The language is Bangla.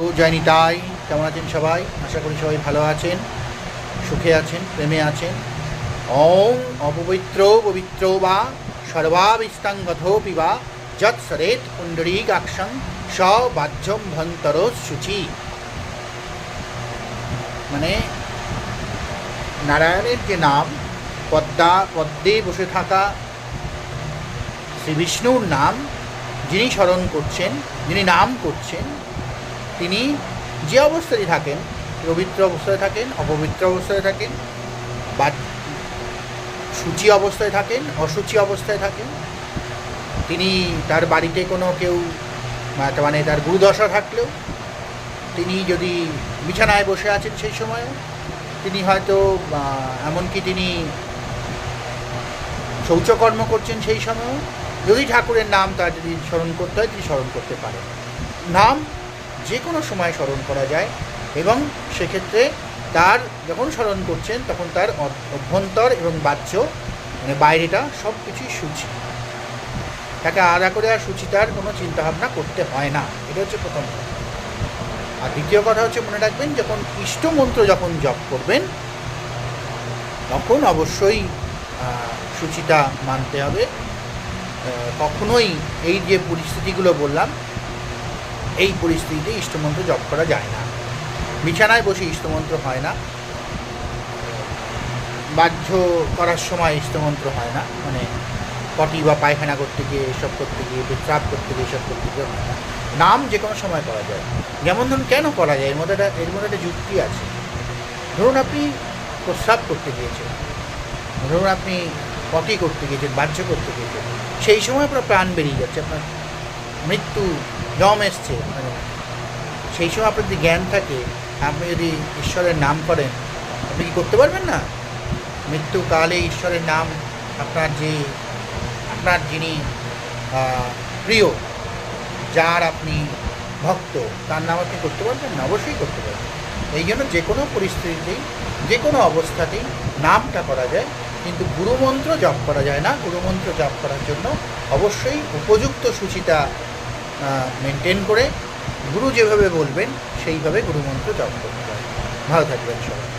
ও জয় নিতাই কেমন আছেন সবাই? আশা করি সবাই ভালো আছেন, সুখে আছেন, প্রেমে আছেন। ওং অপবিত্র পবিত্র বা সর্বাবিস্তাঙ্গথোপি বা যৎ সরেত পুণ্ডরীকাক্ষং স বাহ্যম ভন্তর শুচি। মানে নারায়ণের যে নাম, পদ্মা, পদ্মে বসে থাকা শ্রী বিষ্ণুর নাম, যিনি স্মরণ করছেন, যিনি নাম করছেন তিনি যে অবস্থায় থাকেন, পবিত্র অবস্থায় থাকেন, অপবিত্র অবস্থায় থাকেন, বা সূচি অবস্থায় থাকেন, অসুচি অবস্থায় থাকেন, তিনি তার বাড়িতে কোনো কেউ মানে তার গুরুদশা থাকলেও, তিনি যদি বিছানায় বসে আছেন সেই সময়ে, তিনি হয়তো এমনকি তিনি শৌচকর্ম করছেন সেই সময় যদি ঠাকুরের নাম তার যদি স্মরণ করতে হয়, তিনি স্মরণ করতে পারেন। নাম যে কোনো সময় স্মরণ করা যায় এবং সেক্ষেত্রে তার যখন স্মরণ করছেন, তখন তার অভ্যন্তর এবং বাহ্য মানে বাইরেটা সব কিছুই সূচি। তাকে আলাদা করে আর সুচিতার কোনো চিন্তাভাবনা করতে হয় না। এটা হচ্ছে প্রথম কথা। আর দ্বিতীয় কথা হচ্ছে মনে রাখবেন, যখন ইষ্ট মন্ত্র যখন জপ করবেন, তখন অবশ্যই সুচিতা মানতে হবে। কখনোই এই যে পরিস্থিতিগুলো বললাম এই পরিস্থিতিতে ইষ্টমন্ত্র জপ করা যায় না। বিছানায় বসে ইষ্টমন্ত্র হয় না। বাহ্য করার সময় ইষ্টমন্ত্র হয় না। মানে পটি বা পায়খানা করতে গিয়ে এসব করতে গিয়ে পেচ্রাপ করতে গিয়ে এসব করতে গিয়ে হয় না। নাম যে কোনো সময় করা যায়। যেমন ধরুন কেন করা যায়? এর মধ্যে একটা, এর মধ্যে একটা যুক্তি আছে। ধরুন আপনি প্রস্রাব করতে গিয়েছেন। ধরুন আপনি পটি করতে গিয়েছেন, বাহ্য করতে গিয়েছেন। সেই সময় আপনার প্রাণ বেরিয়ে যাচ্ছে। আপনার মৃত্যু জম এসছে। মানে সেই সময় আপনার যদি জ্ঞান থাকে, আপনি যদি ঈশ্বরের নাম করেন, আপনি কি করতে পারবেন না? মৃত্যুকালে ঈশ্বরের নাম আপনার যে, আপনার যিনি প্রিয়, যার আপনি ভক্ত, তার নাম আপনি করতে পারবেন না? অবশ্যই করতে পারবেন। এই জন্য যে কোনো পরিস্থিতিতেই যে কোনো অবস্থাতেই নামটা করা যায়, কিন্তু গুরুমন্ত্র জপ করা যায় না। গুরুমন্ত্র জপ করার জন্য অবশ্যই উপযুক্ত সূচিতা মেনটেন করে গুরু যেভাবে বলবেন সেইভাবে গুরুমন্ত্র জপ করতে হবে ভালো থাকবেন সবাই।